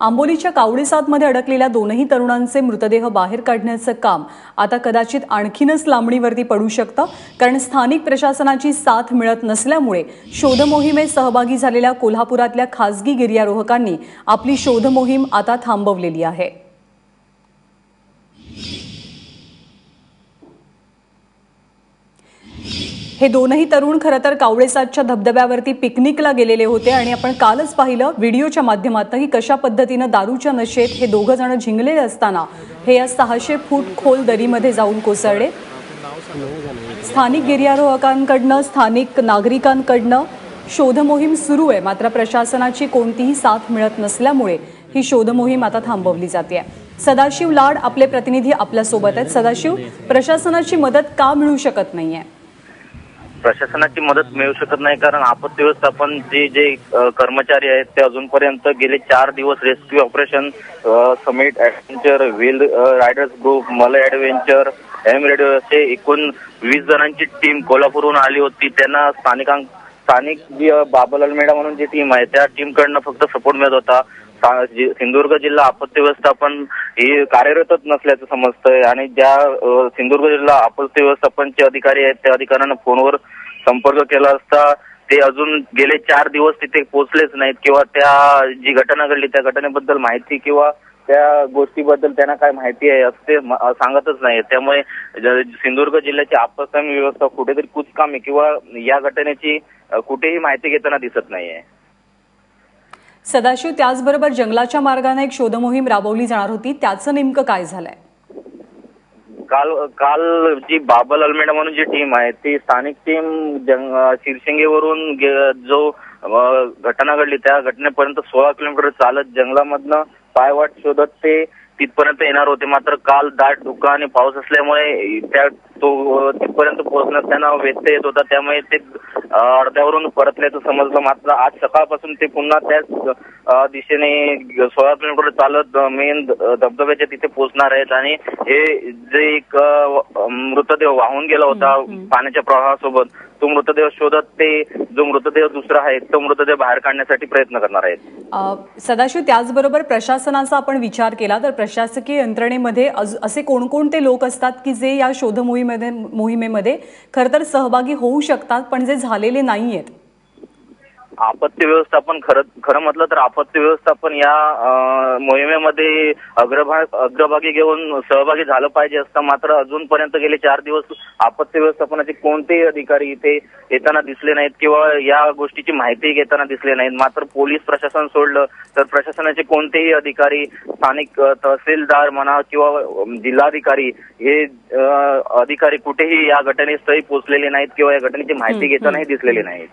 आंबोलीच्या कावडीसातमध्ये अडकलेल्या दोनही तरुणांचे मृतदेह बाहेर काढण्याचं काम आता कदाचित आणखीनच लांबणीवरती पडू शकतं कारण स्थानिक प्रशासनाची साथ मिळत नसल्यामुळे शोधमोहिमेत सहभागी झालेल्या कोल्हापुरातल्या खासगी गिर्यारोहकांनी आपली शोधमोहीम आता थांबवलेली आहे. हे दोनही तरुण खरं तर कावळेसादच्या धबधब्यावरती पिकनिकला गेलेले होते आणि आपण कालच पाहिलं व्हिडिओच्या माध्यमातून की कशा पद्धतीनं दारूच्या नशेत हे दोघं जण झिंगलेले असताना हे या सहाशे फूट खोल दरीमध्ये जाऊन कोसळले. स्थानिक गिर्यारोहकांकडनं स्थानिक नागरिकांकडनं शोधमोहीम सुरू आहे. मात्र प्रशासनाची कोणतीही साथ मिळत नसल्यामुळे ही शोधमोहीम आता थांबवली जाते. सदाशिव लाड आपले प्रतिनिधी आपल्यासोबत आहेत. सदाशिव प्रशासनाची मदत का मिळू शकत नाहीये? प्रशासनाची मदत मिळू शकत नाही कारण आपत्ती व्यवस्थापन जे जे कर्मचारी आहेत ते अजूनपर्यंत गेले चार दिवस rescue operation summit adventure wheel riders group मल ऍडव्हेंचर एम रेडिओ असे एकूण वीस जणांची टीम कोल्हापूरहून आली होती. त्यांना स्थानिकां स्थानिक जी बाबालाल मेडा म्हणून जी टीम आहे त्या टीमकडनं फक्त सपोर्ट मिळत होता. सिंधुदुर्ग जिल्हा आपत्ती व्यवस्थापन ही कार्यरतच नसल्याचं समजतंय आणि ज्या सिंधुदुर्ग जिल्हा आपत्ती व्यवस्थापनचे अधिकारी आहेत त्या अधिकाऱ्यांना फोनवर संपर्क केला असता ते अजून गेले चार दिवस तिथे पोहोचलेच नाहीत किंवा त्या जी घटना घडली त्या घटनेबद्दल माहिती किंवा त्या गोष्टीबद्दल त्यांना काय माहिती आहे असं ते सांगतच नाही. त्यामुळे सिंधुदुर्ग जिल्ह्याची आपत्कालीन व्यवस्था कुठेतरी कुचकामी किंवा या घटनेची कुठेही माहिती घेताना दिसत नाहीये. सदाशिव त्याचबरोबर जंगलाच्या मार्गाने एक शोधमोहीम राबवली जाणार होती. त्याचं नेमकं काय झालंय? काल काल जी बाबल अल्मेडा म्हणून जी टीम आहे ती स्थानिक टीम शिरशिंगेवरून जो घटना घडली त्या घटनेपर्यंत सोळा किलोमीटर चालत जंगलामधनं पायवाट शोधत ते तिथपर्यंत येणार होते. मात्र काल दाट धुका आणि पाऊस असल्यामुळे त्या तो तिथपर्यंत पोहोचण्यास त्यांना व्यत्यय येत होता. त्यामुळे ते अर्ध्यावरून परतल्याचं समजलं मात्र आज सकाळपासून ते पुन्हा त्याच दिशेने सोळा किलोमीटर चालत मेन धबधब्याच्या तिथे पोहोचणार आहेत. आणि हे जे एक मृतदेह वाहून गेला होता पाण्याच्या प्रवाहासोबत. तो मृतदेह शोधत ते जो मृतदेह दुसरा आहे तो मृतदेह बाहेर काढण्यासाठी प्रयत्न करणार आहेत. सदाशिव त्याचबरोबर प्रशासनाचा आपण विचार केला तर प्रशासकीय यंत्रणेमध्ये असे कोणकोणते लोक असतात की जे या शोध मोहिमेमध्ये मोहिमेमध्ये खरं तर सहभागी होऊ शकतात पण जे झालेले नाहीयेत? आपत्ती व्यवस्थापन खरं खरं म्हटलं तर आपत्ती व्यवस्थापन या मोहिमेमध्ये अग्रभाग अग्रभागी घेऊन सहभागी झालं पाहिजे असतं मात्र अजूनपर्यंत गेले चार दिवस आपत्ती व्यवस्थापनाचे कोणतेही अधिकारी इथे येताना दिसले नाहीत किंवा या गोष्टीची माहिती घेताना दिसले नाहीत. मात्र पोलीस प्रशासन सोडलं तर प्रशासनाचे कोणतेही अधिकारी स्थानिक तहसीलदार म्हणा किंवा जिल्हाधिकारी हे अधिकारी कुठेही या घटनेस्थळी पोहोचलेले नाहीत किंवा या घटनेची माहिती घेतानाही दिसलेले नाहीत.